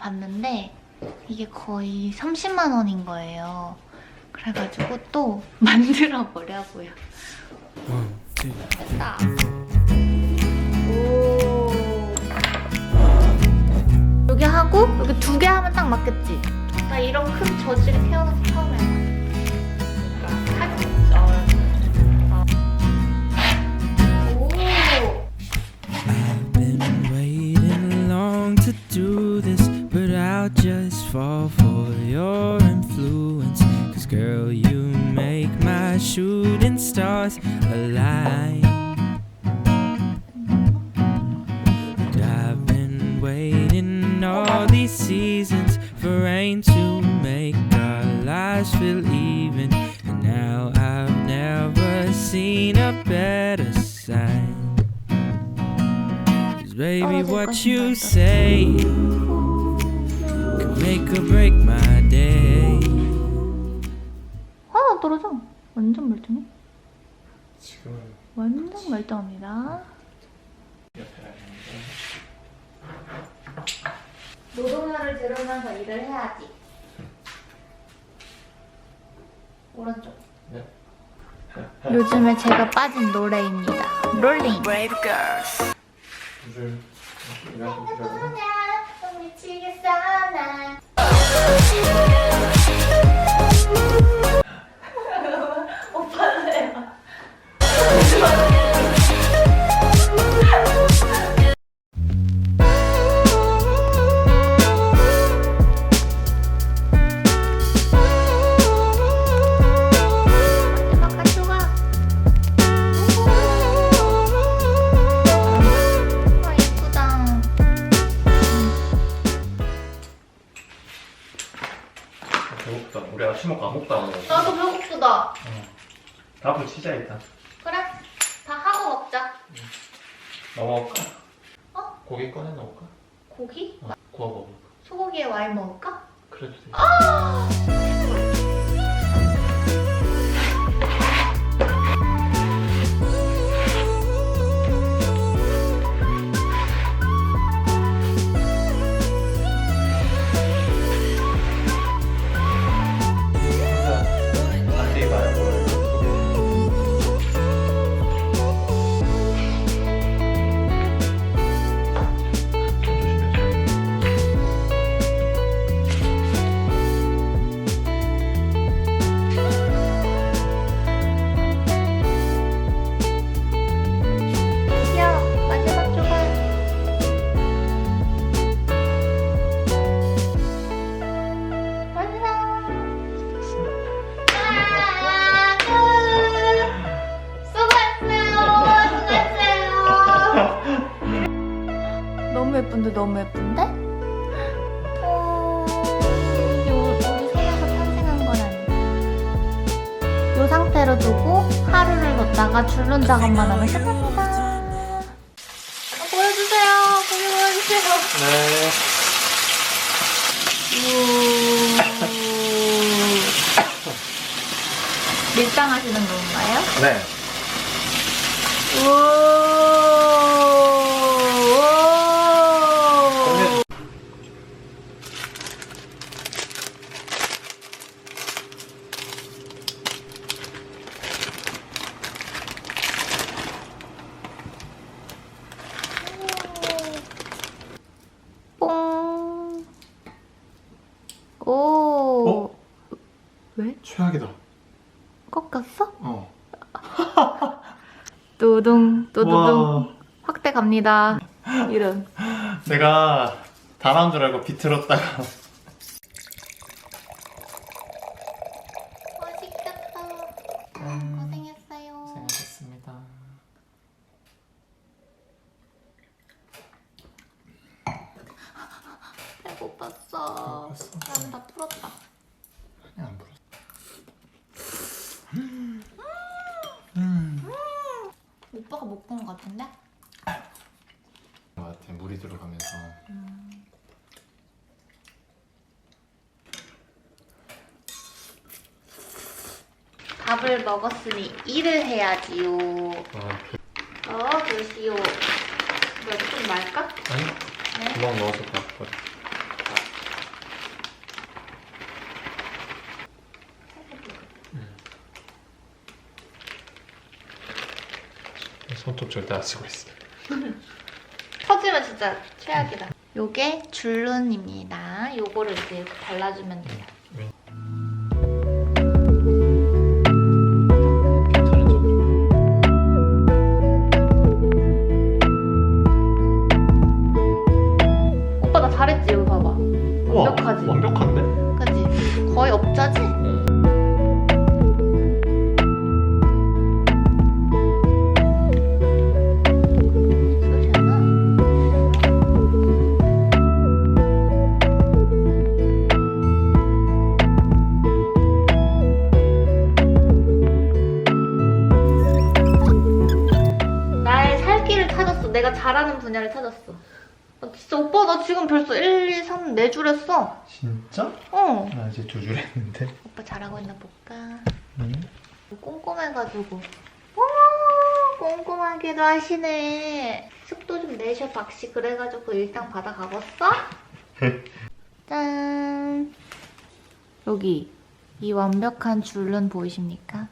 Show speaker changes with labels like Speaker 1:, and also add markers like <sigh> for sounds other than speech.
Speaker 1: 봤는데 이게 거의 30만 원인 거예요. 그래가지고 또 <laughs> 만들어 보려고요. 됐다. 오. 여기 하고 여기 두 개 하면 딱 맞겠지? 나 이런 큰 저지를 태어나서 처음 해봐.
Speaker 2: I'll just fall for your influence. Cause girl, you make my shooting stars align. And I've been waiting all these seasons for rain to make our lives feel even. And now I've never seen a better sign. Cause baby, what you say. Make or break my day.
Speaker 1: 하나 떨어져. 완전 멀쩡해.
Speaker 3: 지금은
Speaker 1: 완전 멀쩡합니다. 노동요를 들으면서 일을 해야지. 오른쪽.
Speaker 3: 네.
Speaker 1: 요즘에 제가 빠진 노래입니다. 롤링.
Speaker 3: 물을
Speaker 1: 어,
Speaker 3: 이만큼 필요하거든.
Speaker 1: 미치겠어 오빠
Speaker 3: 배고프다. 우리 아침 먹고 아무것도 안 먹었어.
Speaker 1: 나도 배고프다.
Speaker 3: 다 붙이자 일단.
Speaker 1: 그래? 다 하고 먹자.
Speaker 3: 뭐 먹을까?
Speaker 1: 어?
Speaker 3: 고기 꺼내 넣을까?
Speaker 1: 고기?
Speaker 3: 어, 구워 먹을까?
Speaker 1: 소고기에 와인 먹을까?
Speaker 3: 그래도 돼. 혼
Speaker 1: 수고했어요. 너무 예쁜데 너무 예쁜데? 어, 이게 우- 우리 손에서 탄생한 거라니. 이 상태로 두고 하루를 뒀다가 줄눈 작업만 하면 끝납니다. 아, 보여주세요. 고기 보여주세요.
Speaker 3: 네.
Speaker 1: 밀당 하시는 건가요?
Speaker 3: 네.
Speaker 1: 오. 오.
Speaker 3: 어?
Speaker 1: 왜?
Speaker 3: 최악이다.
Speaker 1: 꺾였어?
Speaker 3: 어. <laughs>
Speaker 1: 뚜둥 뚜두둥
Speaker 3: 와.
Speaker 1: 확대 갑니다. 이런.
Speaker 3: 내가 다 나온 줄 알고 비틀었다가
Speaker 1: 맛있겠다.
Speaker 3: 음,
Speaker 1: 고생했어요.
Speaker 3: 고생하셨습니다.
Speaker 1: 배고팠어. 나는 다 풀었다.
Speaker 3: 아니 안 불었어.
Speaker 1: 오빠가 못 본 것 같은데?
Speaker 3: 것 같아 물이 들어가면서
Speaker 1: 밥을 먹었으니 일을 해야지요.
Speaker 3: 아,
Speaker 1: 어, 글씨요. 이거 좀 말까?
Speaker 3: 아니
Speaker 1: 네?
Speaker 3: 구멍 넣어서 밥 버려. 손톱 절대 안 쓰고 있어. <laughs>
Speaker 1: 터지면 진짜 최악이다. 요게 줄눈입니다. 요거를 이제 이렇게 발라주면 돼요.
Speaker 3: 괜
Speaker 1: 잘하는 분야를 찾았어. 아, 진짜 오빠 나 지금 벌써 1, 2, 3, 4줄 했어.
Speaker 3: 진짜?
Speaker 1: 어.
Speaker 3: 나 이제 두 줄 했는데.
Speaker 1: 오빠 잘하고 있나 볼까?
Speaker 3: 응?
Speaker 1: 꼼꼼해가지고. 오, 꼼꼼하게도 하시네. 속도 좀 내셔, 박씨. 그래가지고 일당 받아가봤어? <laughs> 짠. 여기 이 완벽한 줄눈 보이십니까?